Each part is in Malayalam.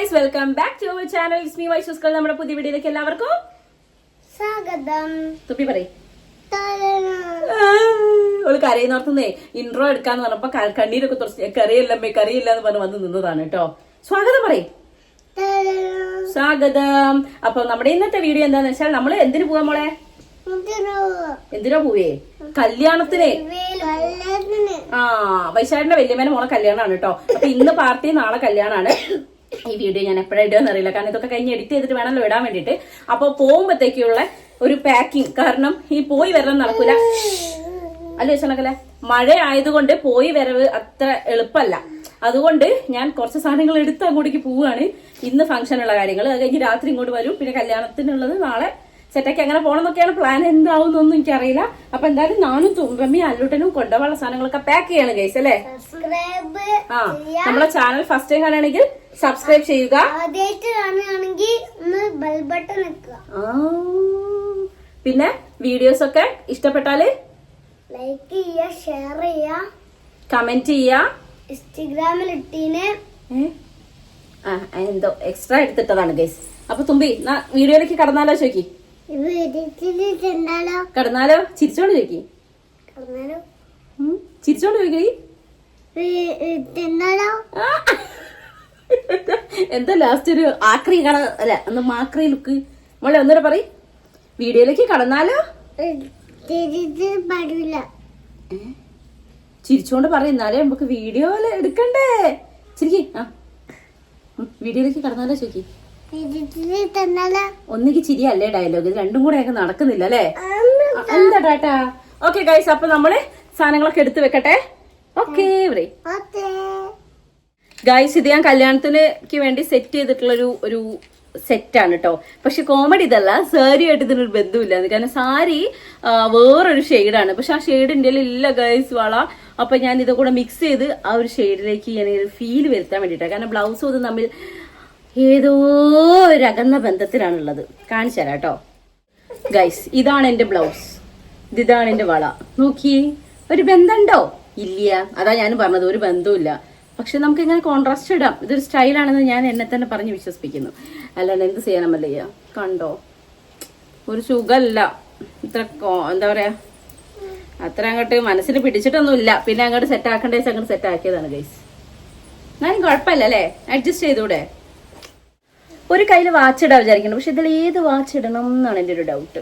Guys welcome back to our channel it's me വൈസസ്കൾ നമ്മുടെ പുതിയ വീഡിയോയിലേക്ക് എല്ലാവർക്കും സ്വാഗതം. തുപ്പി പറയും. അവൾ കരയുന്നോർത്തുന്നേ ഇൻട്രോ എടുക്കാന്ന് പറഞ്ഞപ്പോ കണ്ണീരൊക്കെ തുറച്ച് കറിയില്ലമ്മേ കറിയില്ല എന്ന് പറഞ്ഞ് വന്ന് നിന്നതാണ് കേട്ടോ. സ്വാഗതം പറയും. സ്വാഗതം. അപ്പൊ നമ്മുടെ ഇന്നത്തെ വീഡിയോ എന്താന്ന് വെച്ചാൽ നമ്മൾ എന്തിനു പോവാ മോളെ? എന്തിനാ പോവേ? കല്യാണത്തിന്. ആ വൈശാഖിന്റെ വല്യമ്മേനെ മോളെ കല്യാണമാണ് കേട്ടോ. അപ്പൊ ഇന്ന് പാർട്ടി നാളെ കല്യാണമാണ് ഈ വീഡിയോ ഞാൻ എപ്പോഴാണ് ഇടുകയെന്ന് അറിയില്ല കാരണം ഇതൊക്കെ കഴിഞ്ഞ് എഡിറ്റ് ചെയ്തിട്ട് വേണമല്ലോ ഇടാൻ വേണ്ടിയിട്ട്. അപ്പോൾ പോകുമ്പോഴത്തേക്കുള്ള ഒരു പാക്കിംഗ് കാരണം ഈ പോയി വരണം നടക്കൂല. അല്ല ചോദിച്ചാൽ മഴ ആയതുകൊണ്ട് പോയി വരവ് അത്ര എളുപ്പമല്ല. അതുകൊണ്ട് ഞാൻ കുറച്ച് സാധനങ്ങൾ എടുത്ത് അങ്ങോട്ടേക്ക് പോവുകയാണ്. ഇന്ന് ഫംഗ്ഷനുള്ള കാര്യങ്ങൾ. അത് കഴിഞ്ഞ് രാത്രി ഇങ്ങോട്ട് വരും. പിന്നെ കല്യാണത്തിനുള്ളത് നാളെ സെറ്റാക്കി അങ്ങനെ പോകണമെന്നൊക്കെയാണ് പ്ലാൻ എന്താവുന്നൊന്നും എനിക്കറിയില്ല. അപ്പൊ എന്തായാലും നാനും തുമ്പമ്മി അല്ലൂട്ടനും കൊണ്ടുപോകാനുള്ള സാധനങ്ങളൊക്കെ പാക്ക് ചെയ്യണം ഗൈസ് അല്ലേ? ആ നമ്മളെ ചാനൽ ഫസ്റ്റ് ടൈം കാണുകയാണെങ്കിൽ സബ്സ്ക്രൈബ് ചെയ്യുക. പിന്നെ വീഡിയോസ് ഒക്കെ ഇഷ്ടപ്പെട്ടാൽ ലൈക്ക് ചെയ്യുക ഷെയർ ചെയ്യുക. കമന്റ് ചെയ്യുക. ഇൻസ്റ്റഗ്രാമിൽ ഇട്ടീനെ? ആ എന്തോ എക്സ്ട്രാ എടുത്തിട്ടതാണ് ഗൈസ് അപ്പൊ തുമ്പി വീഡിയോയിലേക്ക് കടന്നാലോ ചെന്നാലോ കടന്നാലോ? ചിരിച്ചോണ്ട് ഉം, ചിരിച്ചോണ്ട് ചോയ്ക്കി എന്താ ലാസ്റ്റ് ഒരു ആക്രി കട അല്ല ഒന്ന് മാക്രി ലുക്ക് മോളെ ഒന്നുകൂടെ പറ വീഡിയോയിലേക്ക് കടന്നാലോ? പാടില്ല. ചിരിച്ചോണ്ട് പറയുന്നാലേ നമുക്ക് വീഡിയോ എടുക്കണ്ടേ. ചിരിക്കി. ആ. വീഡിയോയിലേക്ക് കടന്നാലോ ചെന്നാലോ ഒന്നിക്ക് ചിരിയല്ലേ ഡയലോഗ് ഇത് രണ്ടും കൂടെ ഒക്കെ നടക്കുന്നില്ല അല്ലേ എന്താ ടാറ്റാ ഓക്കെ ഗൈസ് അപ്പൊ നമ്മൾ സാധനങ്ങളൊക്കെ എടുത്തു വെക്കട്ടെ? ഓക്കെ. ഗൈസ് ഇത് ഞാൻ കല്യാണത്തിന് വേണ്ടി സെറ്റ് ചെയ്തിട്ടുള്ള ഒരു ഒരു സെറ്റാണ് കേട്ടോ പക്ഷെ കോമഡി ഇതല്ല. സാരി ആയിട്ട് ഇതിനൊരു ബന്ധമില്ല കാരണം സാരി വേറൊരു ഷെയ്ഡാണ് പക്ഷെ ആ ഷെയ്ഡിന്റെ ഇല്ല ഗൈസ് വള. അപ്പൊ ഞാൻ ഇത് കൂടെ മിക്സ് ചെയ്ത് ആ ഒരു ഷെയ്ഡിലേക്ക് ഞാൻ ഒരു ഫീൽ വരുത്താൻ വേണ്ടിയിട്ടാണ് കാരണം ബ്ലൗസും ഇത് തമ്മിൽ ഏതോ ഒരു അകന്ന ബന്ധത്തിലാണുള്ളത്. കാണിച്ചു തരാം കേട്ടോ. ഗൈസ് ഇതാണ് എന്റെ ബ്ലൗസ് ഇതാണ് എന്റെ വള. നോക്കി ഒരു ബന്ധമുണ്ടോ? ഇല്ല. അതാ ഞാൻ പറഞ്ഞത് ഒരു ബന്ധവുമില്ല. പക്ഷെ നമുക്ക് ഇങ്ങനെ കോൺട്രാസ്റ്റ് ഇടാം. ഇതൊരു സ്റ്റൈലാണെന്ന് ഞാൻ എന്നെ തന്നെ പറഞ്ഞ് വിശ്വസിപ്പിക്കുന്നു. അല്ലാണ്ട് എന്ത് ചെയ്യണമല്ലയ്യ കണ്ടോ? ഒരു സുഖമല്ല. ഇത്ര എന്താ പറയാ? അത്ര അങ്ങോട്ട് മനസ്സിൽ പിടിച്ചിട്ടൊന്നുമില്ല. പിന്നെ അങ്ങോട്ട് സെറ്റ് ആക്കേണ്ട അങ്ങോട്ട് സെറ്റ് ആക്കിയതാണ് ഗൈസ് എന്നാലും കുഴപ്പമില്ല അല്ലേ അഡ്ജസ്റ്റ് ചെയ്തൂടെ? ഒരു കയ്യിൽ വാച്ച് ഇടാൻ വിചാരിക്കണം പക്ഷെ ഇതിൽ ഏത് വാച്ച് ഇടണം എന്നാണ് എന്റെ ഒരു ഡൗട്ട്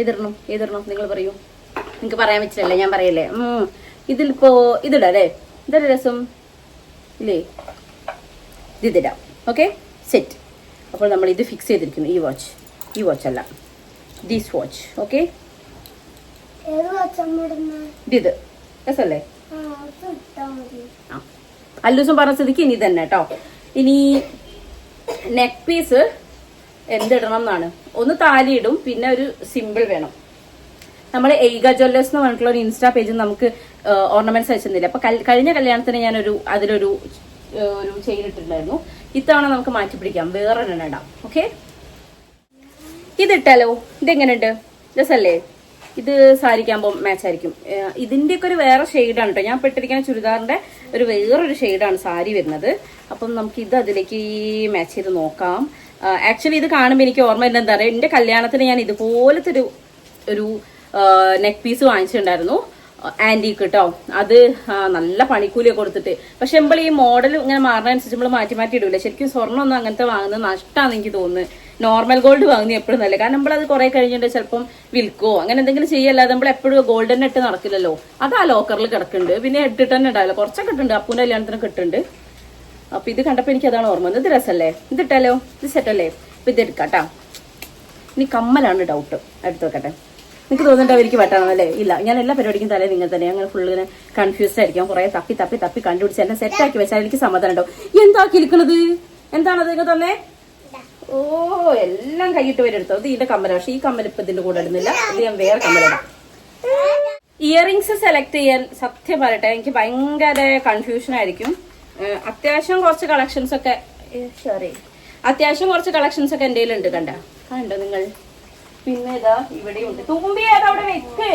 ഏതിടണം? ഏതിടണം? നിങ്ങൾ പറയൂ. നിങ്ങൾക്ക് പറയാൻ പറ്റില്ലല്ലേ? ഞാൻ പറയല്ലേ. ഇതിലിപ്പോ ഇതിടാം അല്ലേ? ഇതൊരു രസം? ഇല്ലേ? ഇതിടാം. ഓക്കെ സെറ്റ് അപ്പോൾ നമ്മൾ ഇത് ഫിക്സ് ചെയ്തിരിക്കുന്നു. ഈ വാച്ച് ഈ വാച്ച് അല്ല. ദീസ് വാച്ച് ഓക്കെ ഇത്. അല്ലേ അല്ലൂസം പറഞ്ഞ സ്ഥിതിക്ക് ഇനി തന്നെ കേട്ടോ. ഇനി നെക്ക് പീസ് എന്തിടണം എന്നാണ് ഒന്ന് താലി ഇടും പിന്നെ ഒരു സിമ്പിൾ വേണം. നമ്മൾ എയ്ഗ ജ്വല്ലേഴ്സ് എന്ന് പറഞ്ഞിട്ടുള്ള ഒരു ഇൻസ്റ്റാ പേജിൽ നമുക്ക് ഓർണമെന്റ്സ് അയച്ചിരുന്നില്ല. അപ്പൊ കഴിഞ്ഞ കല്യാണത്തിന് ഞാനൊരു അതിലൊരു ഒരു ചെയിൻ ഇട്ടിട്ടുണ്ടായിരുന്നു. ഇത്തവണ നമുക്ക് മാറ്റി പിടിക്കാം. വേറെ ഇടാം. ഓക്കെ ഇതിട്ടാലോ ഇതെങ്ങനെയുണ്ട്? രസല്ലേ? ഇത് സാരിക്കാകുമ്പോൾ മാച്ച് ആയിരിക്കും. ഏഹ് ഇതിന്റെയൊക്കെ ഒരു വേറെ ഷെയ്ഡാണ് കേട്ടോ ഞാൻ പെട്ടിരിക്കുന്ന ചുരിദാറിന്റെ ഒരു വേറൊരു ഷെയ്ഡാണ് സാരി വരുന്നത്. അപ്പം നമുക്ക് ഇത് അതിലേക്ക് മാച്ച് ചെയ്ത് നോക്കാം. ആക്ച്വലി ഇത് കാണുമ്പോൾ എനിക്ക് ഓർമ്മ വരുന്നത് എന്താ പറയുക എന്റെ കല്യാണത്തിന് ഞാൻ ഇതുപോലത്തെ ഒരു ഒരു നെക്ക് പീസ് വാങ്ങിച്ചിട്ടുണ്ടായിരുന്നു. ആന്റിക്ക് കേട്ടോ അത് നല്ല പണിക്കൂലിയൊക്കെ കൊടുത്തിട്ട്. പക്ഷെ നമ്മൾ ഈ മോഡൽ ഇങ്ങനെ മാറുന്നതനുസരിച്ച് നമ്മൾ മാറ്റി മാറ്റി ഇടൂല. ശരിക്കും സ്വർണമൊന്നും അങ്ങനത്തെ വാങ്ങുന്നത് നഷ്ടമാണെന്ന് എനിക്ക് തോന്നുന്നു. നോർമൽ ഗോൾഡ് വാങ്ങുന്നത് എപ്പോഴും നല്ല കാരണം നമ്മളത് കുറെ കഴിഞ്ഞിട്ട് ചിലപ്പം വിൽക്കോ അങ്ങനെ എന്തെങ്കിലും ചെയ്യല്ലാതെ നമ്മൾ എപ്പോഴും ഗോൾഡൻ ഇട്ട് നടക്കില്ലല്ലോ. അത് ആ ലോക്കറിൽ കിടക്കുന്നുണ്ട്. പിന്നെ ഇട്ടിട്ട് തന്നെ ഉണ്ടാവില്ല കുറച്ചൊക്കെ ഇട്ടുണ്ട് അപ്പൂന കല്യാണത്തിനൊക്കെ കിട്ടുന്നുണ്ട് അപ്പൊ ഇത് കണ്ടപ്പോ എനിക്ക് അതാണ് ഓർമ്മ. ഇത് രസല്ലേ? ഇത് ഇട്ടല്ലോ ഇത് സെറ്റല്ലേ അപ്പൊ ഇത് എടുക്കാട്ടാ ഇനി കമ്മലാണ് ഡൗട്ട് എടുത്ത് വെക്കട്ടെ. എനിക്ക് തോന്നുന്നുണ്ട് എനിക്ക് പറ്റാണല്ലേ ഇല്ല. ഞാൻ എല്ലാ പരിപാടിക്കും തലേ നിങ്ങൾ തന്നെ. ഞങ്ങൾ ഫുള്ള് ഇങ്ങനെ കൺഫ്യൂസ്ഡ് ആയിരിക്കും. കുറെ തപ്പി തപ്പി തപ്പി കണ്ടുപിടിച്ച് എന്നെ സെറ്റ് ആക്കി വെച്ചാൽ എനിക്ക് സമാധാനം ഉണ്ടാവും. എന്താക്കി ഇരിക്കണത് എന്താണത് നിങ്ങൾ തന്നെ? ഓ എല്ലാം കൈയിട്ട് വരെടുത്തോ അത് ഇതിന്റെ കമ്മല. പക്ഷെ ഈ കമ്മൽ ഇപ്പൊ ഇതിന്റെ കൂടെ ഇടുന്നില്ല. ഇത് ഞാൻ വേറെ കമ്മലിടാം ഇയറിങ്സ് സെലക്ട് ചെയ്യാൻ സത്യം പറയട്ടെ എനിക്ക് ഭയങ്കര കൺഫ്യൂഷൻ ആയിരിക്കും. അത്യാവശ്യം കുറച്ച് കളക്ഷൻസ് ഒക്കെ സോറി അത്യാവശ്യം കുറച്ച് കളക്ഷൻസ് ഒക്കെ എന്റെ ഉണ്ട് കണ്ട. കണ്ടോ നിങ്ങൾ? പിന്നെ ഇതാ ഇവിടെ ഉണ്ട്. തുമ്പി അവിടെ വെക്ക്.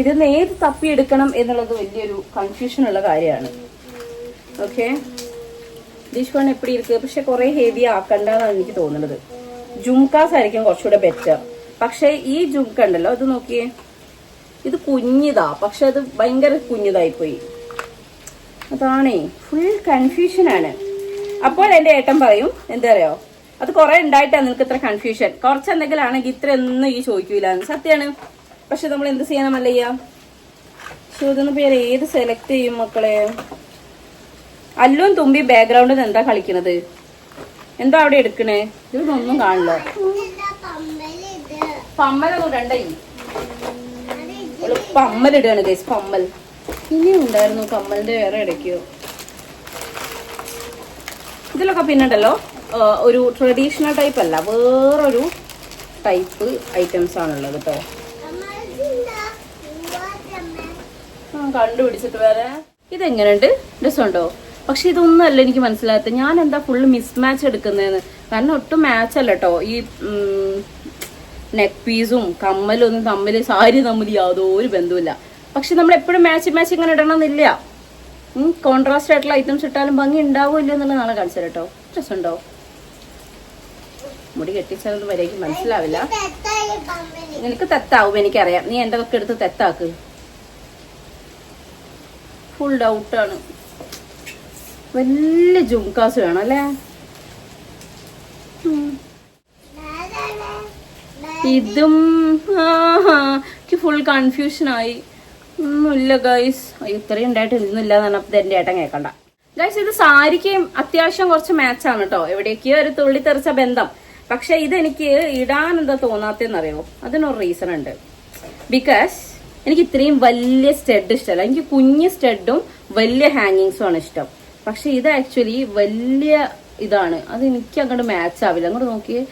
ഇത് നേരിട്ട് തപ്പി എടുക്കണം എന്നുള്ളത് വലിയൊരു കൺഫ്യൂഷൻ ഉള്ള കാര്യമാണ്. ഓക്കെ ദിസ് വൺ എപ്പിടി ഇരിക്ക് പക്ഷെ കുറെ ഹെവി ആക്കണ്ടെന്നാണ് എനിക്ക് തോന്നുന്നത്. ജുംകാസ് ആയിരിക്കും കുറച്ചുകൂടെ ബെറ്റർ പക്ഷെ ഈ ജുംക ഉണ്ടല്ലോ ഇത് നോക്കിയേ. ഇത് കുഞ്ഞിതാ പക്ഷെ അത് ഭയങ്കര കുഞ്ഞിതായി പോയി അതാണേ ഫുൾ കൺഫ്യൂഷൻ ആണ്. അപ്പോൾ എന്റെ ഏട്ടൻ പറയും എന്താ പറയുക അത് കുറെ ഉണ്ടായിട്ടാണ് നിനക്ക് ഇത്ര കൺഫ്യൂഷൻ കുറച്ച് എന്തെങ്കിലും ആണെങ്കിൽ ഇത്ര ഒന്നും ഈ ചോദിക്കൂല. സത്യമാണ് പക്ഷെ നമ്മൾ എന്ത് ചെയ്യാൻ മല്ലയ്യ? ചോദ്യം പേര് ഏത് സെലക്ട് ചെയ്യും മക്കളെ? അല്ലും തുമ്പി ബാക്ക്ഗ്രൗണ്ടിൽ എന്താ കളിക്കണത്? എന്താ അവിടെ എടുക്കണേ? ഇതൊന്നും കാണില്ല. പമ്മലൊന്നും രണ്ടേ പമ്മലിടുകയാണ് ഗൈസ് പമ്മൽ ഇനി ഉണ്ടായിരുന്നു കമ്മലിന്റെ വേറെ ഇടയ്ക്കോ. ഇതിലൊക്കെ പിന്നുണ്ടല്ലോ ഉണ്ടല്ലോ ഒരു ട്രഡീഷണൽ ടൈപ്പ് അല്ല വേറൊരു ടൈപ്പ് ഐറ്റംസ് ആണുള്ളത് കേട്ടോ കണ്ടുപിടിച്ചിട്ട് വേറെ. ഇതെങ്ങനെയുണ്ട്? രസമുണ്ടോ? പക്ഷെ ഇതൊന്നുമല്ല എനിക്ക് മനസ്സിലാകത്ത ഞാൻ എന്താ ഫുള്ള് മിസ്മാച്ച് എടുക്കുന്നതെന്ന്? കാരണം ഒട്ടും മാച്ച് അല്ല കേട്ടോ ഈ നെക്ക് പീസും കമ്മലും ഒന്നും തമ്മിൽ സാരി തമ്മിൽ യാതൊരു ബന്ധമില്ല പക്ഷെ നമ്മൾ എപ്പോഴും മാച്ച് മാച്ച് ഇങ്ങനെ ഇടണമെന്നില്ല. കോൺട്രാസ്റ്റ് ആയിട്ടുള്ള ഐറ്റംസ് ഇട്ടാലും ഭംഗി ഉണ്ടാവോ ഇല്ലയോ എന്നുള്ള നാളെ കാണിച്ചു കേട്ടോ ഡ്രസ് ഉണ്ടോ മുടി കെട്ടിച്ചാലൊന്നും വരേക്ക് മനസ്സിലാവില്ല. നിനക്ക് തെത്താവും എനിക്കറിയാം. നീ എന്റെ ഒക്കെ എടുത്ത് തെത്താക്ക് ഫുൾ ഡൗട്ടാണ് വലിയ ജുംകാസ് വേണം അല്ലേ? ഇതും എനിക്ക് ഫുൾ കൺഫ്യൂഷൻ ആയി. ഒന്നുമില്ല ഗൈസ് ഇത്രയും ഉണ്ടായിട്ട് ഇതൊന്നുമില്ല എന്ന് പറഞ്ഞപ്പോൾ എന്റെ ഏട്ടൻ കേൾക്കണ്ട ഗൈസ് ഇത് സാരിക്ക് അത്യാവശ്യം കുറച്ച് മാച്ചാണ് കേട്ടോ എവിടേക്കോ ഒരു തുള്ളി തെറിച്ച ബന്ധം. പക്ഷെ ഇതെനിക്ക് ഇടാൻ എന്താ തോന്നാത്തെന്നറിയോ? അതിനൊരു റീസൺ ഉണ്ട്. ബിക്കോസ് എനിക്ക് ഇത്രയും വലിയ സ്റ്റെഡ് ഇഷ്ടമല്ല എനിക്ക് കുഞ്ഞ് സ്റ്റെഡും വലിയ ഹാങ്ങിങ്സും ആണ് ഇഷ്ടം. പക്ഷെ ഇത് ആക്ച്വലി വലിയ ഇതാണ്. അത് എനിക്ക് അങ്ങോട്ട് മാച്ച് ആവില്ല. അങ്ങോട്ട് നോക്കിയേ.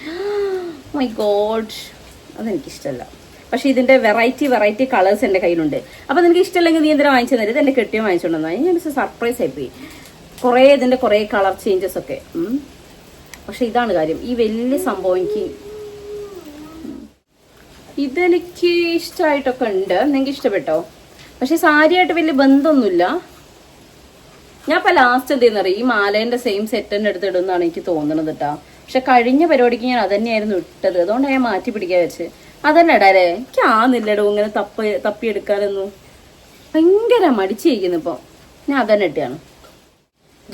മൈ ഗോഡ് അതെനിക്കിഷ്ടമല്ല പക്ഷെ ഇതിന്റെ വെറൈറ്റി വെറൈറ്റി കളേഴ്സ് എന്റെ കയ്യിലുണ്ട്. അപ്പൊ നിനക്ക് ഇഷ്ടമല്ലെങ്കിൽ നീ എന്തിനാ വാങ്ങിച്ചു തരുന്നത് എന്റെ കെട്ടിയോ വാങ്ങിച്ചോണ്ടെന്നാ ഞാൻ സർപ്രൈസ് ആയിപ്പോയി. കുറേ ഇതിന്റെ കുറേ കളർ ചേഞ്ചസ് ഒക്കെ. പക്ഷെ ഇതാണ് കാര്യം. ഈ വലിയ സംഭവം എനിക്ക് ഇതെനിക്ക് ഇഷ്ടമായിട്ടൊക്കെ ഉണ്ട്. നിങ്ങൾക്ക് ഇഷ്ടപ്പെട്ടോ പക്ഷെ സാരിയായിട്ട് വലിയ ബന്ധമൊന്നുമില്ല. ഞാൻ ഇപ്പൊ ലാസ്റ്റ് എന്ത് എന്തെന്നറിയ ഈ മാലേന്റെ സെയിം സെറ്റ് തന്നെ എടുത്തിടുന്നാണ് എനിക്ക് തോന്നുന്നത് കേട്ടാ പക്ഷെ കഴിഞ്ഞ പരിപാടിക്ക് ഞാൻ അതന്നെയായിരുന്നു ഇട്ടത്. അതുകൊണ്ട് ഞാൻ മാറ്റി പിടിക്കാൻ വെച്ച്. അതന്നെ ഇടാലേ എനിക്ക് ആന്നില്ലടോ ഇങ്ങനെ തപ്പ തപ്പിയെടുക്കാനൊന്നും ഭയങ്കര മടിച്ചിരിക്കുന്നു ഇപ്പൊ. ഞാൻ അതന്നെ ഇട്ടാണ്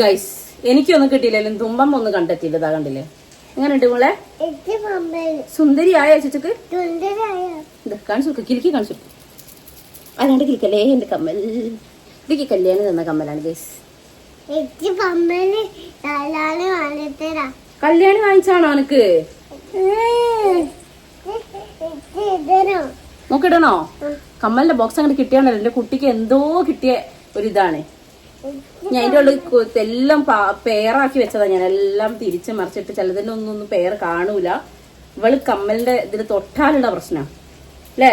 ഗൈസ് എനിക്കൊന്നും കിട്ടിയില്ലല്ലോ തുമ്പം ഒന്നും കണ്ടെത്തിയില്ല. ഇതാ കണ്ടില്ലേ? എങ്ങനെ ഉണ്ട് മോളെ സുന്ദരിയായ ചേച്ചക്ക്? കാണിച്ചു കിലുക്കി കാണിച്ചു അതുകൊണ്ട് കിലിക്കല്ലേ? എന്റെ കമ്മൽ. ഇതിക്ക് കല്യാണം തന്ന കമ്മലാണ് ഗൈസ് കല്യാണി വാങ്ങിച്ചാണോ അനക്ക്? നോക്കിടണോ കമ്മലിന്റെ ബോക്സ് അങ്ങനെ കിട്ടിയാണല്ലോ. എന്റെ കുട്ടിക്ക് എന്തോ കിട്ടിയ ഒരിതാണ് ഞാൻ അതിന്റെ ഉള്ളിൽ എല്ലാം പേറാക്കി വെച്ചതാ ഞാൻ. എല്ലാം തിരിച്ച് മറിച്ചിട്ട് ചിലതിന്റെ ഒന്നും ഒന്നും പേര് കാണൂല. ഇവൾ കമ്മലിന്റെ ഇതിൽ തൊട്ടാലുള്ള പ്രശ്നം. അല്ലേ?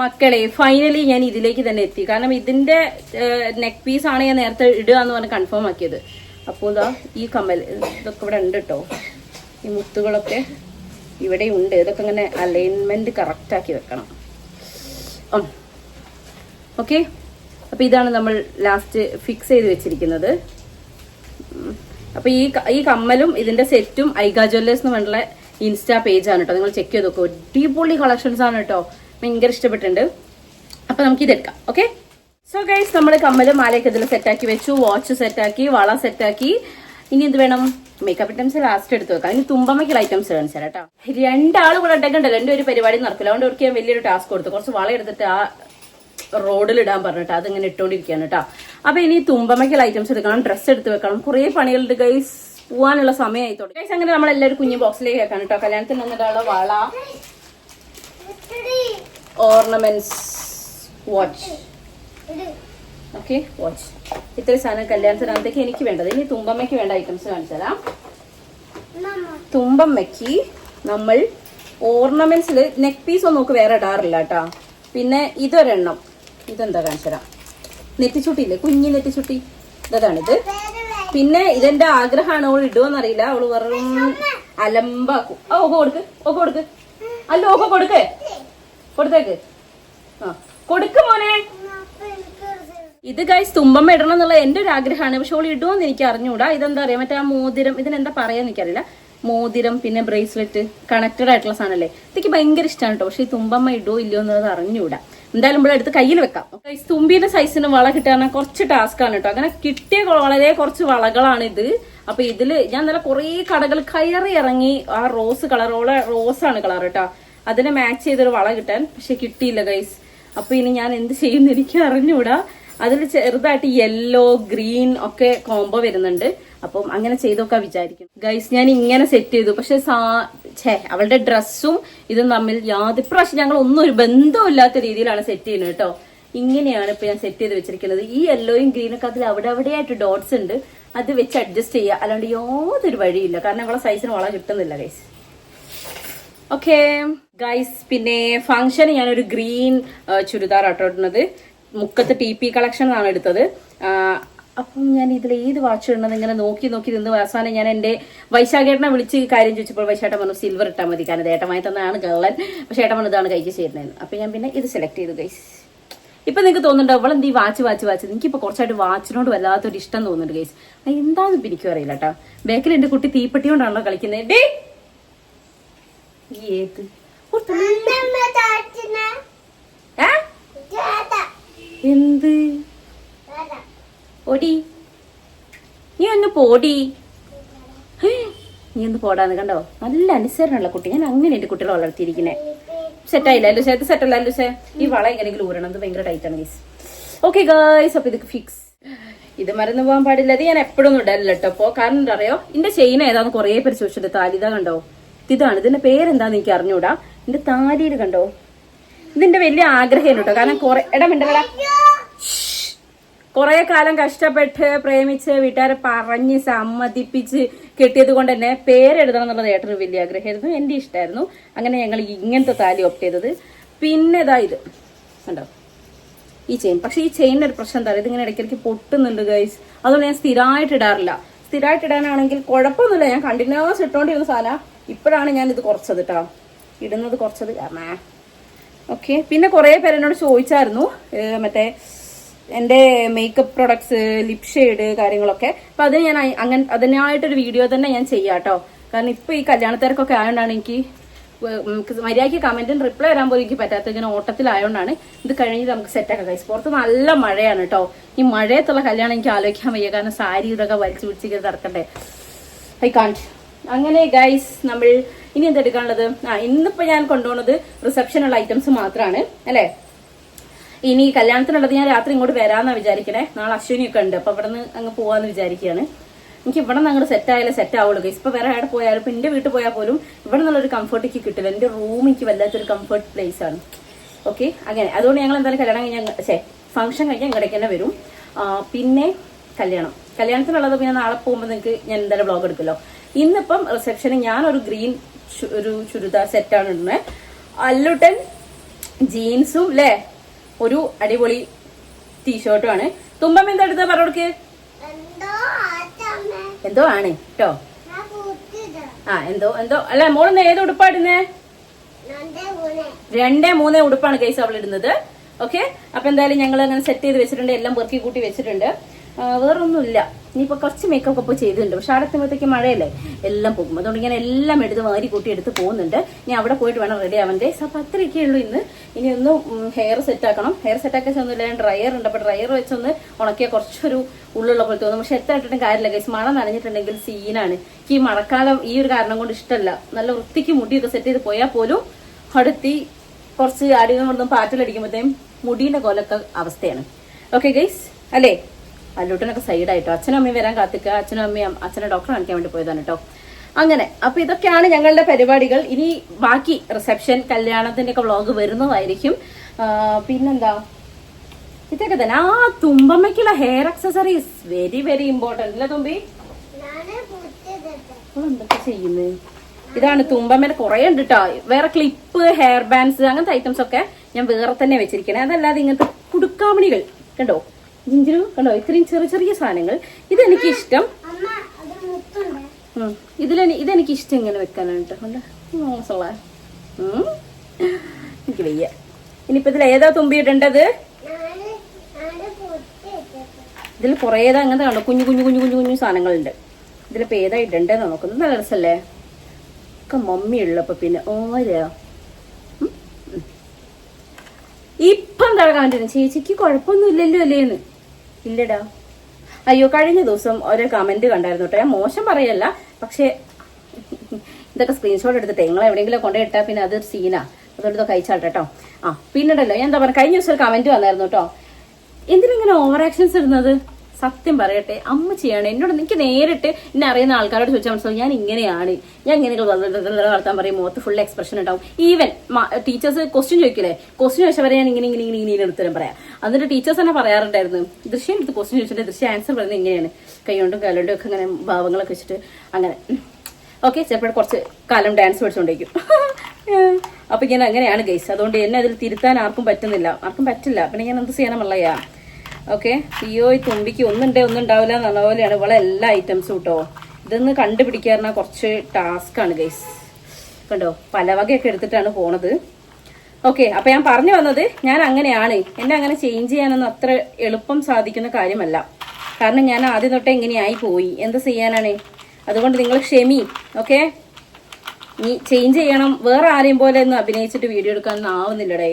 മക്കളെ ഫൈനലി ഞാൻ ഇതിലേക്ക് തന്നെ എത്തി. കാരണം ഇതിന്റെ നെക്ക് പീസ് ആണ് ഞാൻ നേരത്തെ ഇടുക എന്ന് പറഞ്ഞ് കൺഫേം ആക്കിയത്. അപ്പോൾ ഇതാ ഈ കമ്മൽ ഇതൊക്കെ ഇവിടെ ഉണ്ട് കേട്ടോ ഈ മുത്തുകളൊക്കെ ഇവിടെ ഉണ്ട്. ഇതൊക്കെ ഇങ്ങനെ അലൈൻമെന്റ് കറക്റ്റ് ആക്കി വെക്കണം. ഓക്കെ അപ്പൊ ഇതാണ് നമ്മൾ ലാസ്റ്റ് ഫിക്സ് ചെയ്ത് വെച്ചിരിക്കുന്നത്. അപ്പോൾ അപ്പൊ ഈ ഈ കമ്മലും ഇതിന്റെ സെറ്റും ഐഗാ ജ്വല്ലേഴ്സ് എന്ന് പറഞ്ഞിട്ടുള്ള ഇൻസ്റ്റാ പേജ് ആണ് കേട്ടോ നിങ്ങൾ ചെക്ക് ചെയ്ത് നോക്കൂ. അടിപൊളി കളക്ഷൻസ് ആണ് കേട്ടോ ഭയങ്കര ഇഷ്ടപ്പെട്ടിട്ടുണ്ട്. അപ്പൊ നമുക്ക് ഇതെടുക്കാം ഓക്കെ സോ ഗൈസ് നമ്മൾ കമ്മൽ മാലയൊക്കെ ഇതിൽ സെറ്റാക്കി വെച്ചു. വാച്ച് സെറ്റാക്കി വള സെറ്റാക്കി ഇനി എന്ത് വേണം? മേക്കപ്പ് ഐറ്റംസ് ലാസ്റ്റ് എടുത്ത് വെക്കാം. ഇനി തുമ്പമ്മയ്ക്കുള്ള ഐറ്റംസ് കാണിച്ചു കേട്ടോ രണ്ടാൾ കൂടെ ഉണ്ടെങ്കിൽ രണ്ട് ഒരു പരിപാടി നടക്കില്ല. അതുകൊണ്ട് അവർക്ക് വലിയൊരു ടാസ്ക് കൊടുത്തു. കുറച്ച് വള എടുത്തിട്ട് ആ റോഡിൽ ഇടാൻ പറഞ്ഞിട്ട് അതിങ്ങനെ ഇട്ടുകൊണ്ടിരിക്കുകയാണ് കേട്ടോ അപ്പൊ ഇനി തുമ്പമ്മയ്ക്കുള്ള ഐറ്റംസ് എടുക്കണം ഡ്രസ്സ് എടുത്ത് വെക്കണം. കുറെ പണികളുണ്ട് ഗൈസ് പോവാനുള്ള സമയമായി തുടങ്ങി. ഗൈസ് അങ്ങനെ നമ്മൾ എല്ലാവരും കുഞ്ഞു ബോക്സിലേക്ക് വെക്കണം കേട്ടോ കല്യാണത്തിന് വന്നിട്ടുള്ള വള ഓർണമെന്റ്സ്. വാച്ച് ഓക്കെ വാച്ച് ഇത്രയും സാധനം കല്യാണത്തിനകത്തേക്ക് എനിക്ക് വേണ്ടത്. ഇനി തുമ്പമ്മയ്ക്ക് വേണ്ട ഐറ്റംസ് കാണിച്ചു തരാം. തുമ്പമ്മയ്ക്ക് നമ്മൾ ഓർണമെന്റ്സിൽ നെക്ക് പീസ് ഒന്നും നമുക്ക് വേറെ ഇടാറില്ല കേട്ടാ. പിന്നെ ഇതൊരെണ്ണം. ഇതെന്താ കാണിച്ചു തരാം. നെറ്റിച്ചുട്ടിയില്ലേ? കുഞ്ഞി നെറ്റിച്ചുട്ടി. ഇതാണിത്. പിന്നെ ഇതെന്റെ ആഗ്രഹമാണ്. അവൾ ഇടുവെന്നറിയില്ല. അവൾ വെറും അലമ്പാക്കും. ഓ കൊടുക്ക്. ഓഹോ കൊടുക്ക്. അല്ല ഓഹോ കൊടുക്ക്. കൊടുത്തേക്ക്. ആ. കൊടുക്ക് മോനെ. ഇത് ഗൈസ് തുമ്പം ഇടണം എന്നുള്ള എന്റെ ഒരു ആഗ്രഹമാണ്. പക്ഷെ ഓൾ ഇടുമെന്ന് എനിക്ക് അറിഞ്ഞൂടാ. ഇതെന്താ പറയാ മറ്റേ ആ മോതിരം ഇതിനെന്താ പറയാന്ന് എനിക്കറിയില്ല. മോതിരം പിന്നെ ബ്രേസ്ലെറ്റ് കണക്റ്റഡ് ആയിട്ടുള്ള സാധനമല്ലേ എനിക്ക് ഭയങ്കര ഇഷ്ടമാണ് കേട്ടോ. പക്ഷെ ഈ തുമ്പമ്മ ഇടുമോ ഇല്ലയോ എന്നുള്ളത് അറിഞ്ഞൂടാ. എന്തായാലും ഇവിടെ എടുത്ത് കയ്യിൽ വെക്കാം. തുമ്പിന്റെ സൈസിന് വള കിട്ടാൻ കുറച്ച് ടാസ്ക് ആണ് കേട്ടോ. അങ്ങനെ കിട്ടിയ വളരെ കുറച്ച് വളകളാണ് ഇത്. അപ്പൊ ഇതിൽ ഞാൻ നല്ല കുറേ കടകൾ കയറി ഇറങ്ങി ആ റോസ് കളറോളെ റോസാണ് കളർ കേട്ടോ. അതിനെ മാച്ച് ചെയ്തൊരു വള കിട്ടാൻ പക്ഷെ കിട്ടിയില്ല ഗൈസ് അപ്പൊ ഇനി ഞാൻ എന്ത് ചെയ്യുന്നു എനിക്ക് അറിഞ്ഞൂടാ. അതിൽ ചെറുതായിട്ട് യെല്ലോ ഗ്രീൻ ഒക്കെ കോംബോ വരുന്നുണ്ട്. അപ്പം അങ്ങനെ ചെയ്തൊക്കെ വിചാരിക്കും ഗൈസ് ഞാൻ ഇങ്ങനെ സെറ്റ് ചെയ്തു. പക്ഷെ സാ ഛേ അവളുടെ ഡ്രസ്സും ഇതും തമ്മിൽ യാതൊരു പ്രാവശ്യം ഞങ്ങൾ ഒന്നും ഒരു ബന്ധമില്ലാത്ത രീതിയിലാണ് സെറ്റ് ചെയ്യുന്നത് കേട്ടോ. ഇങ്ങനെയാണ് ഇപ്പൊ ഞാൻ സെറ്റ് ചെയ്ത് വെച്ചിരിക്കുന്നത്. ഈ യെല്ലോയും ഗ്രീനൊക്കെ അതിൽ അവിടെ അവിടെയായിട്ട് ഡോട്ട്സ് ഉണ്ട്. അത് വെച്ച് അഡ്ജസ്റ്റ് ചെയ്യുക അല്ലാണ്ട് യാതൊരു വഴിയില്ല. കാരണം അവളെ സൈസിന് വള കിട്ടുന്നില്ല ഗൈസ് ഓക്കെ. ഗൈസ് പിന്നെ ഫംഗ്ഷന് ഞാനൊരു ഗ്രീൻ ചുരിദാർ ആട്ടോ ഇടുന്നത്. മുക്കത്ത് ടി പി കളക്ഷൻ ആണ് എടുത്തത്. അപ്പം ഞാൻ ഇതിൽ ഏത് വാച്ച് ഇടുന്നത് ഇങ്ങനെ നോക്കി നോക്കി നിന്ന് അവസാനം ഞാൻ എന്റെ വൈശാഖേട്ടനെ വിളിച്ച് കാര്യം ചോദിച്ചപ്പോൾ വൈശാട്ടൻ പറഞ്ഞു സിൽവർ ഇട്ടാൽ മതി കാരണം ഏട്ടമായി തന്നതാണ് കള്ളൻ. പക്ഷേ ഏട്ടൻ ഇതാണ് കൈക്ക് ചേരുന്നത് അപ്പം ഞാൻ പിന്നെ ഇത് സെലക്ട് ചെയ്തു ഗൈസ് ഇപ്പം നിങ്ങൾക്ക് തോന്നുന്നുണ്ട് അവളെന്ത് ഈ വാച്ച് വാച്ച് വാച്ച് ഇപ്പൊ കുറച്ചായിട്ട് വാച്ചിനോട് വല്ലാത്തൊരു ഇഷ്ടം തോന്നുന്നുണ്ട് ഗൈസ് എന്താണെന്ന് എനിക്കും അറിയില്ല കേട്ടോ ബേക്കിൽ എന്റെ കുട്ടി തീപ്പെട്ടി കൊണ്ടാണല്ലോ കളിക്കുന്നത്. ഡേ ഏത് എന്ത്? ഓടി നീ ഒന്ന് പോടി. നീ ഒന്ന് പോടാന്ന് കണ്ടോ? നല്ല അനുസരണമുള്ള കുട്ടി. ഞാൻ അങ്ങനെ എന്റെ കുട്ടികളെ വളർത്തിയിരിക്കുന്നേ. സെറ്റായില്ല അല്ലുസേ സെറ്റ് സെറ്റല്ല അല്ലുസേ ഈ വള എങ്ങനെയെങ്കിലും ഊരണം അത് ഭയങ്കര ടൈറ്റ് ആണ് ഗൈസ് ഓക്കെ ഗൈസ് അപ്പൊ ഇത് ഫിക്സ് ഇത് മറന്നു പോകാൻ പാടില്ല. ഇത് ഞാൻ എപ്പോഴൊന്നും ഇടല്ലോ കേട്ടോ. അപ്പൊ കാരണം എന്താ അറിയോ? എന്റെ ചെയിൻ ഏതാന്ന് കുറെ പേര് ചോദിച്ചിട്ട് താലിത കണ്ടോ? ഇതാണ്. ഇതിന്റെ പേരെന്താന്ന് എനിക്ക് അറിഞ്ഞൂടാ. എന്റെ താലിയിൽ കണ്ടോ? ഇതിന്റെ വലിയ ആഗ്രഹം കേട്ടോ കാരണം കുറെ എടാ മിണ്ടടാ കുറെ കാലം കഷ്ടപ്പെട്ട് പ്രേമിച്ച് വീട്ടുകാരെ പറഞ്ഞ് സമ്മതിപ്പിച്ച് കെട്ടിയത് കൊണ്ട് തന്നെ പേരെഴുതണം എന്നുള്ളത് ഏട്ടന് വലിയ ആഗ്രഹമായിരുന്നു. എന്റെ ഇഷ്ടമായിരുന്നു. അങ്ങനെ ഞങ്ങൾ ഇങ്ങനത്തെ താലി ഓപ്റ്റ് ചെയ്തത്. പിന്നെ ഇതാ ഇത്. കണ്ടോ? ഈ ചെയിൻ. പക്ഷെ ഈ ചെയിനിന്റെ ഒരു പ്രശ്നം എന്താ? പറയുക ഇതിങ്ങനെ ഇടയ്ക്കിടയ്ക്ക് പൊട്ടുന്നുണ്ട് ഗൈസ് അതുകൊണ്ട് ഞാൻ സ്ഥിരമായിട്ട് ഇടാറില്ല. സ്ഥിരമായിട്ട് ഇടാനാണെങ്കിൽ കുഴപ്പമൊന്നുമില്ല. ഞാൻ കണ്ടിന്യൂസ് ഇട്ടുകൊണ്ടിരുന്ന സാധനം. ഇപ്പോഴാണ് ഞാൻ ഇത് കുറച്ചത് കേട്ടോ ഇടുന്നത് കുറച്ചത് കാരണം ഓക്കെ. പിന്നെ കുറേ പേര് എന്നോട് ചോദിച്ചായിരുന്നു മറ്റേ എന്റെ മേക്കപ്പ് പ്രൊഡക്ട്സ് ലിപ് ഷെയ്ഡ് കാര്യങ്ങളൊക്കെ. അപ്പൊ അതിന് ഞാൻ അങ്ങനെ അതിനായിട്ടൊരു വീഡിയോ തന്നെ ഞാൻ ചെയ്യാം കേട്ടോ കാരണം ഇപ്പൊ ഈ കല്യാണത്തിരക്കൊക്കെ ആയതുകൊണ്ടാണ് എനിക്ക് മര്യാദയ്ക്ക് കമന്റിന് റിപ്ലൈ വരാൻ പോലും എനിക്ക് പറ്റാത്ത ഇങ്ങനെ ഓട്ടത്തിലായതുകൊണ്ടാണ് ഇത് കഴിഞ്ഞ് നമുക്ക് സെറ്റാക്കാം കൈസ് പുറത്ത് നല്ല മഴയാണ് കേട്ടോ ഈ മഴയത്തുള്ള കല്യാണം എനിക്ക് ആലോചിക്കാൻ വയ്യ. കാരണം സാരി ഇതൊക്കെ വലിച്ചു പിടിച്ചിട്ട് നടക്കണ്ടേ. ഐ കാണ്ട് അങ്ങനെ ഗൈസ് നമ്മൾ ഇനി എന്താ എടുക്കാനുള്ളത്? ആ ഇന്നിപ്പോ ഞാൻ കൊണ്ടുപോകുന്നത് റിസപ്ഷനുള്ള ഐറ്റംസ് മാത്രമാണ് അല്ലേ? ഇനി കല്യാണത്തിനുള്ളത് ഞാൻ രാത്രി ഇങ്ങോട്ട് വരാന്നാ വിചാരിക്കണേ. നാളെ അശ്വിനിയൊക്കെ ഉണ്ട് അപ്പൊ ഇവിടെ നിന്ന് അങ്ങ് പോവാന്ന് വിചാരിക്കുകയാണ് എനിക്ക് ഇവിടെ നിന്ന് അങ്ങോട്ട് സെറ്റ് ആയാലേ സെറ്റ് ആവുള്ളൂ ഇപ്പൊ വേറെ എവിടെ പോയാലും ഇപ്പൊ എന്റെ വീട്ടിൽ പോയാൽ പോലും ഇവിടെ നിന്നുള്ളൊരു കംഫർട്ട് എനിക്ക് കിട്ടില്ല. എന്റെ റൂം എനിക്ക് വല്ലാത്തൊരു കംഫർട്ട് പ്ലേസ് ആണ്. ഓക്കെ അങ്ങനെ അതുകൊണ്ട് ഞങ്ങൾ എന്തായാലും കല്യാണം കഴിഞ്ഞാൽ ശേ ഫംഗ്ഷൻ കഴിഞ്ഞാൽ ഇങ്ങടേക്ക് തന്നെ വരും. പിന്നെ കല്യാണം. കല്യാണത്തിനുള്ളത് പിന്നെ നാളെ പോകുമ്പോൾ നിങ്ങൾക്ക് ഞാൻ എന്തായാലും ബ്ലോഗ് എടുക്കുമല്ലോ. ഇന്നിപ്പം റിസപ്ഷന് ഞാൻ ഒരു ഗ്രീൻ ഒരു ചുരിദാർ സെറ്റാണ് ഇടുന്നത് അല്ലുട്ടൻ ജീൻസും അല്ലേ ഒരു അടിപൊളി ടീഷർട്ടും ആണ്. തുമ്പം എന്താ എടുത്ത? പറഞ്ഞോടുക്ക് എന്തോ ആണ് കേട്ടോ ആ എന്തോ എന്തോ. അല്ല മോളൊന്ന് ഏത് ഉടുപ്പാ ഇടുന്നേ? രണ്ടേ മൂന്നേ. ഉടുപ്പാണ് കേസ് അവൾ ഇടുന്നത് ഓക്കെ അപ്പൊ എന്തായാലും ഞങ്ങൾ അങ്ങനെ സെറ്റ് ചെയ്ത് വെച്ചിട്ടുണ്ട്. എല്ലാം പെറുക്കി കൂട്ടി വെച്ചിട്ടുണ്ട്. വേറൊന്നുമില്ല. ഇനിയിപ്പോ കുറച്ച് മേക്കപ്പ് ഒക്കെ ചെയ്തിട്ടുണ്ട്. പക്ഷെ അവിടെ എത്തുമ്പോഴത്തേക്ക് മഴയല്ലേ? എല്ലാം പോകും. അതുകൊണ്ട് ഇങ്ങനെ എല്ലാം എടുത്ത് വാരി കൂട്ടി എടുത്ത് പോകുന്നുണ്ട്. ഇനി അവിടെ പോയിട്ട് വേണം റെഡി ആവണ്ടേ അപ്പൊ അത്രയൊക്കെ ഉള്ളൂ ഇന്ന്. ഇനി ഒന്ന് ഹെയർ സെറ്റ് ആക്കണം. ഹെയർ സെറ്റ് ആക്കാൻ ഒന്നുമില്ല ഞാൻ ഡ്രയർ ഉണ്ട്. അപ്പൊ ഡ്രയർ വെച്ചൊന്ന് ഉണക്കിയ കുറച്ചൊരു ഉള്ളുള്ള പോലെ തോന്നും. പക്ഷെ എത്ര ഇട്ടിട്ടും കാര്യമില്ല ഗൈസ് മഴ നനഞ്ഞിട്ടുണ്ടെങ്കിൽ സീനാണ് ഈ മഴക്കാലം ഈ ഒരു കാരണം കൊണ്ട് ഇഷ്ടമല്ല. നല്ല വൃത്തിക്ക് മുടിയൊക്കെ സെറ്റ് ചെയ്ത് പോയാൽ പോലും അടുത്തി കുറച്ച് അടികൾ കൊണ്ടും പാറ്റലടിക്കുമ്പോഴത്തേക്കും മുടിയുടെ കൊലൊക്കെ അവസ്ഥയാണ്. ഓക്കെ ഗൈസ് അല്ലേ? അല്ലൂട്ടനൊക്കെ സൈഡായിട്ടോ. അച്ഛനും അമ്മയും വരാൻ കാത്തിക്കുക അച്ഛനും അമ്മയും അച്ഛനെ ഡോക്ടർ കാണിക്കാൻ വേണ്ടി പോയതാണ് കേട്ടോ അങ്ങനെ അപ്പൊ ഇതൊക്കെയാണ് ഞങ്ങളുടെ പരിപാടികൾ. ഇനി ബാക്കി റിസപ്ഷൻ കല്യാണത്തിന്റെ ഒക്കെ വ്ളോഗ് വരുന്നതായിരിക്കും പിന്നെന്താ? ഇതൊക്കെ തന്നെ. ആ തുമ്പമ്മയ്ക്കുള്ള hair accessories very very important അല്ലേ തുമ്പി? എന്തൊക്കെ ചെയ്യുന്നത് ഇതാണ് തുമ്പമ്മേടെ കുറെ ഉണ്ട് കേട്ടോ വേറെ ക്ലിപ്പ് ഹെയർ ബാൻഡ്സ് അങ്ങനത്തെ ഐറ്റംസ് ഒക്കെ ഞാൻ വേറെ തന്നെ വെച്ചിരിക്കണേ. അതല്ലാതെ ഇങ്ങനത്തെ കുടുക്കാമണികൾ. കണ്ടോ? ജിഞ്ചിരു കണ്ടോ? ഇത്രയും ചെറിയ ചെറിയ സാധനങ്ങൾ. ഇതെനിക്ക് ഇഷ്ടം. ഇതിലെനി ഇതെനിക്ക് ഇഷ്ടം ഇങ്ങനെ വെക്കാനാണ് കേട്ടോ. എനിക്ക് വയ്യ. ഇനിയിപ്പോ ഇതിൽ ഏതാ തുമ്പി ഇടേണ്ടത്? ഞാൻ ഞാൻ ഇതിൽ കുറേതാ അങ്ങനത്തെ കണ്ടോ? കുഞ്ഞു കുഞ്ഞു കുഞ്ഞു കുഞ്ഞു കുഞ്ഞു സാധനങ്ങളുണ്ട്. ഇതിലിപ്പോൾ ഏതാ ഇടണ്ടേന്ന് നോക്കുന്നത് നല്ല രസമല്ലേ ഒക്കെ മമ്മി ഉള്ളപ്പോ പിന്നെ ഓരോ. ഇപ്പം എന്താ ചേച്ചിക്ക് കുഴപ്പമൊന്നും ഇല്ലല്ലോ അല്ലേന്ന്. ഇല്ലടാ. അയ്യോ കഴിഞ്ഞ ദിവസം ഒരു കമന്റ് കണ്ടായിരുന്നു കേട്ടോ. ഞാൻ മോശം പറയല്ല പക്ഷേ ഇതൊക്കെ സ്ക്രീൻഷോട്ട് എടുത്തിട്ട് നിങ്ങൾ എവിടെയെങ്കിലും കൊണ്ടുപോയിട്ടാ പിന്നെ അതൊരു സീനാ അതുകൊണ്ട് ഇതൊക്കെ കേട്ടോ. ആ പിന്നീടല്ലോ ഞാൻ എന്താ പറയുക കഴിഞ്ഞ ദിവസം ഒരു കമന്റ് വന്നായിരുന്നു കേട്ടോ. എന്തിനാ ഇങ്ങനെ ഓവർ ആക്ഷൻസ് ഇടുന്നത്? സത്യം പറയട്ടെ അമ്മ ചെയ്യാണ്. എന്നോട് എനിക്ക് നേരിട്ട് എന്നെ അറിയുന്ന ആൾക്കാരോട് ചോദിച്ചാൽ മനസ്സിലാവും ഞാൻ ഇങ്ങനെയാണ്. ഞാൻ ഇങ്ങനെ വളർത്താൻ പറയും. മുഖത്ത് ഫുൾ എക്സ്പ്രഷൻ ഉണ്ടാവും. ഈവൻ ടീച്ചേഴ്സ് ക്വസ്റ്റ്യൻ ചോദിക്കില്ലേ? ക്വസ്റ്റ്യൻ ചോദിച്ചാൽ വരെ ഞാൻ ഇങ്ങനെ ഇങ്ങനെ ഇങ്ങനെ ഇങ്ങനെ ഉത്തരം പറയാം. എന്നിട്ട് ടീച്ചേഴ്സ് തന്നെ പറയാറുണ്ടായിരുന്നു ദൃശ്യം എടുത്ത് ക്വസ്റ്റ്യൻ ചോദിച്ചിട്ട് ദൃശ്യം ആൻസർ പറയുന്നത് ഇങ്ങനെയാണ്. കൈകൊണ്ടും കാലുകൊണ്ടും ഒക്കെ ഇങ്ങനെ ഭാവങ്ങളൊക്കെ വെച്ചിട്ട് അങ്ങനെ. ഓക്കെ ചിലപ്പോൾ കുറച്ച് കാലം ഡാൻസ് പഠിച്ചുകൊണ്ടിരിക്കും അപ്പൊ ഇങ്ങനെ അങ്ങനെയാണ് ഗൈസ് അതുകൊണ്ട് എന്നെ അതിൽ തിരുത്താൻ ആർക്കും പറ്റുന്നില്ല. ആർക്കും പറ്റില്ല. പിന്നെ ഞാൻ എന്ത് ചെയ്യാനമല്ലയാ ഓക്കെ? അയ്യോ ഈ തുമ്പിക്ക് ഒന്നുണ്ടേ ഒന്നും ഉണ്ടാവില്ല എന്ന് പോലെയാണ് ഇവളെ എല്ലാ ഐറ്റംസും കേട്ടോ ഇതൊന്ന് കണ്ടുപിടിക്കാറുണ്ട് കുറച്ച് ടാസ്ക് ആണ് ഗൈസ് കണ്ടോ? പല വകയൊക്കെ എടുത്തിട്ടാണ് പോണത്. ഓക്കെ അപ്പൊ ഞാൻ പറഞ്ഞു വന്നത് ഞാൻ അങ്ങനെയാണ്. എന്നെ അങ്ങനെ ചേഞ്ച് ചെയ്യാനൊന്നും അത്ര എളുപ്പം സാധിക്കുന്ന കാര്യമല്ല. കാരണം ഞാൻ ആദ്യം തൊട്ടേ ഇങ്ങനെയായി പോയി. എന്ത് ചെയ്യാനാണ്? അതുകൊണ്ട് നിങ്ങൾ ക്ഷമി ഓക്കെ? നീ ചേഞ്ച് ചെയ്യണം. വേറെ ആരെയും പോലെ ഒന്നും അഭിനയിച്ചിട്ട് വീഡിയോ എടുക്കാനൊന്നും ആവുന്നില്ലടേ.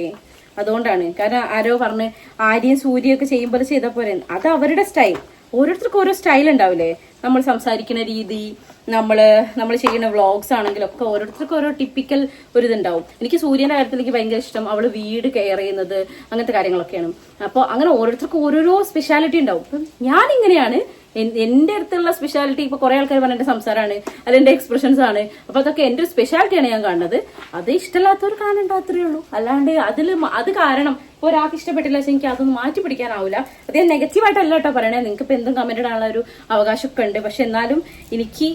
അതുകൊണ്ടാണ്. കാരണം ആരോ പറഞ്ഞ് ആര്യയും സൂര്യയൊക്കെ ചെയ്യുമ്പോൾ ചെയ്ത പോലെ അത് അവരുടെ സ്റ്റൈൽ ഓരോരുത്തർക്കും ഓരോ സ്റ്റൈൽ ഉണ്ടാവില്ലേ? നമ്മൾ സംസാരിക്കുന്ന രീതി നമ്മൾ നമ്മൾ ചെയ്യുന്ന വ്ളോഗ്സ് ആണെങ്കിലും ഒക്കെ ഓരോരുത്തർക്കും ഓരോ ടിപ്പിക്കൽ ഒരു ഇതുണ്ടാവും. എനിക്ക് സൂര്യന്റെ കാര്യത്തിൽ എനിക്ക് ഭയങ്കര ഇഷ്ടം. അവൾ വീട് കെയർ ചെയ്യുന്നത് അങ്ങനത്തെ കാര്യങ്ങളൊക്കെയാണ്. അപ്പോൾ അങ്ങനെ ഓരോരുത്തർക്കും ഓരോരോ സ്പെഷ്യാലിറ്റി ഉണ്ടാവും. ഞാൻ ഇങ്ങനെയാണ് എന്റെ അടുത്തുള്ള സ്പെഷ്യാലിറ്റി ഇപ്പൊ കുറെ ആൾക്കാർ പറഞ്ഞ സംസാരമാണ് അല്ല എന്റെ എക്സ്പ്രഷൻസ് ആണ്. അപ്പൊ അതൊക്കെ എന്റെ സ്പെഷ്യാലിറ്റിയാണ് ഞാൻ കാണുന്നത്. അത് ഇഷ്ടമില്ലാത്തവർ കാണണ്ട അത്രേ ഉള്ളൂ. അല്ലാണ്ട് അതിൽ അത് കാരണം ഇപ്പൊ ഒരാൾക്ക് ഇഷ്ടപ്പെട്ടില്ല പക്ഷെ എനിക്ക് അതൊന്നും മാറ്റി പിടിക്കാനാവില്ല അത് ഞാൻ നെഗറ്റീവായിട്ടല്ല കേട്ടോ പറയണേ. നിങ്ങൾക്ക് ഇപ്പൊ എന്തും കമന്റ് ഇടാനുള്ള ഒരു അവകാശമൊക്കെ ഉണ്ട്. പക്ഷെ എന്നാലും എനിക്ക്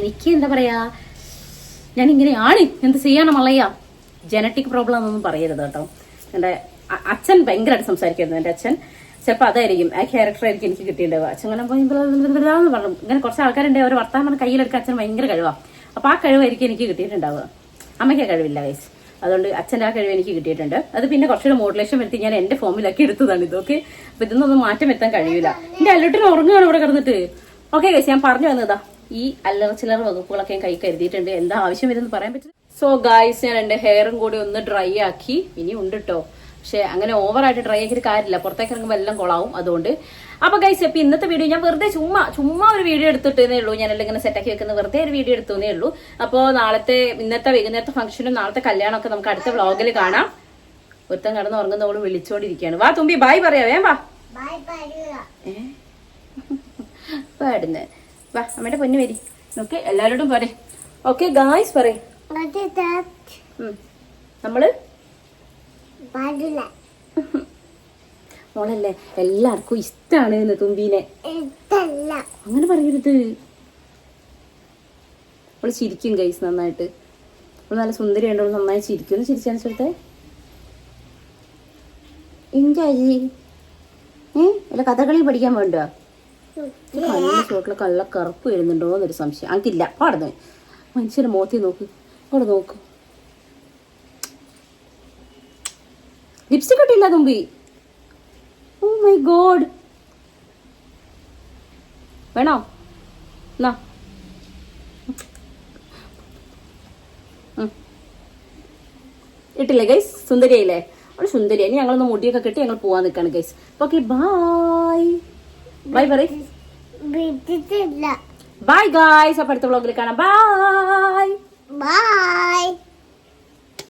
എനിക്ക് എന്താ പറയാ ഞാൻ ഇങ്ങനെയാണ്. എന്ത് ചെയ്യാനോ മളയ ജനറ്റിക് പ്രോബ്ലം എന്നൊന്നും പറയരുത് കേട്ടോ. എന്റെ അച്ഛൻ ഭയങ്കരമായിട്ട് സംസാരിക്കുന്നു എന്റെ അച്ഛൻ ചിലപ്പോൾ അതായിരിക്കും. ആ ക്യാരക്ടർ ആയിരിക്കും എനിക്ക് കിട്ടിയിട്ടുണ്ടാവുക അച്ഛൻ അങ്ങനെ എന്ന് പറഞ്ഞു. ഇങ്ങനെ കുറച്ച് ആൾക്കാരുണ്ട്. അവർ വർത്താനം കയ്യിലെടുക്കാൻ അച്ഛൻ ഭയങ്കര കഴിവാണ് അപ്പോൾ ആ കഴിവായിരിക്കും എനിക്ക് കിട്ടിയിട്ടുണ്ടാവുക. അമ്മയ്ക്ക് കഴിവില്ല വയസ്സ് അതുകൊണ്ട് അച്ഛന്റെ ആ കഴിവ് എനിക്ക് കിട്ടിയിട്ടുണ്ട്. അത് പിന്നെ കുറച്ചുകൂടെ മോഡുലേഷൻ വരുത്തി ഞാൻ എന്റെ ഫോമിലാക്കി എടുത്തതാണ് ഇതൊക്കെ അപ്പം ഇതൊന്നും മാറ്റം വരുത്താൻ കഴിയില്ല എന്റെ അല്ലുട്ടിന് ഉറങ്ങുകയാണ് ഇവിടെ കിടന്നിട്ട്. ഓക്കെ ഗൈസ് ഞാൻ പറഞ്ഞു വന്നതാ. ഈ അല്ലറ ചില്ലറ വകുപ്പുകളൊക്കെ ഞാൻ കൈ കരുതിയിട്ടുണ്ട്. എന്താ ആവശ്യം വരുമെന്ന് പറയാൻ പറ്റില്ല സോ ഗായ്സ് ഞാൻ എന്റെ ഹെയറും കൂടി ഒന്ന് ഡ്രൈ ആക്കി. ഇനി ഉണ്ട് കേട്ടോ പക്ഷെ അങ്ങനെ ഓവറായിട്ട് ഡ്രൈ ആക്കിയിട്ട് കാര്യമില്ല. പുറത്തേക്ക് ഇറങ്ങുമ്പോൾ എല്ലാം കൊളാവും അതുകൊണ്ട്. അപ്പൊ ഗൈസ് ഇപ്പൊ ഇന്നത്തെ വീഡിയോ ഞാൻ വെറുതെ ചുമ്മാ ചുമ്മാ ഒരു വീഡിയോ എടുത്തിട്ടേ ഉള്ളൂ. ഞാൻ എല്ലാം ഇങ്ങനെ സെറ്റാക്കി വെക്കുന്ന വെറുതെ ഒരു വീഡിയോ എടുത്തേ ഉള്ളൂ. അപ്പോൾ നാളത്തെ ഇന്നത്തെ വൈകുന്നേരത്തെ ഫംഗ്ഷനും നാളത്തെ കല്യാണമൊക്കെ നമുക്ക് അടുത്ത വ്ളോഗിൽ കാണാം. ഒരുത്തം കടന്ന് ഉറങ്ങുന്നവളും വിളിച്ചോണ്ടിരിക്കുകയാണ്. വാ തുമ്പി ബായ് പറയാവേ വാ? പാടുന്നെ. വാ അമ്മയുടെ പൊന്നു വരി. ഓക്കെ എല്ലാവരോടും പറ ഓക്കെ ഗായ്സ് പറയും. നമ്മൾ മോളല്ലേ എല്ലാവർക്കും ഇഷ്ടമാണ് എന്ന് തുമ്പീനെ. അങ്ങനെ പറയരുത്. അവൾ ചിരിക്കും ഗൈസ് നന്നായിട്ട്. അവൾ നല്ല സുന്ദരി ഉണ്ടോ നന്നായി ചിരിക്കും. ഒന്ന് ചിരിച്ചാണിച്ചെടുത്തേ എൻജോയ് ഏ? അല്ല കഥകളി പഠിക്കാൻ വേണ്ടോ? കണ്ണിന്റെ ചോട്ടിൽ കള്ള കറുപ്പ് വരുന്നുണ്ടോ എന്നൊരു സംശയം. ഇല്ല പാടുന്നേ മനുഷ്യന്റെ മുഖത്തിൽ നോക്ക്. അവിടെ നോക്ക്. ലിപ്സ്റ്റിക് ഇട്ടില്ല തുമ്പി. ഓ മൈ ഗോഡ് വേണോ? എന്നാ. ഇട്ടില്ലേ ഗൈസ് സുന്ദരിയായില്ലേ? അവിടെ സുന്ദരിയായി ഇനി ഞങ്ങളൊന്ന് മുടിയൊക്കെ കെട്ടി ഞങ്ങൾ പോവാൻ നിൽക്കാണ് ഗൈസ് ഓക്കെ ബായ് ബൈ പറയില്ല ബൈ ഗായ്സ് അപ്പൊ അടുത്ത വ്ളോഗിൽ കാണാം. Bye bye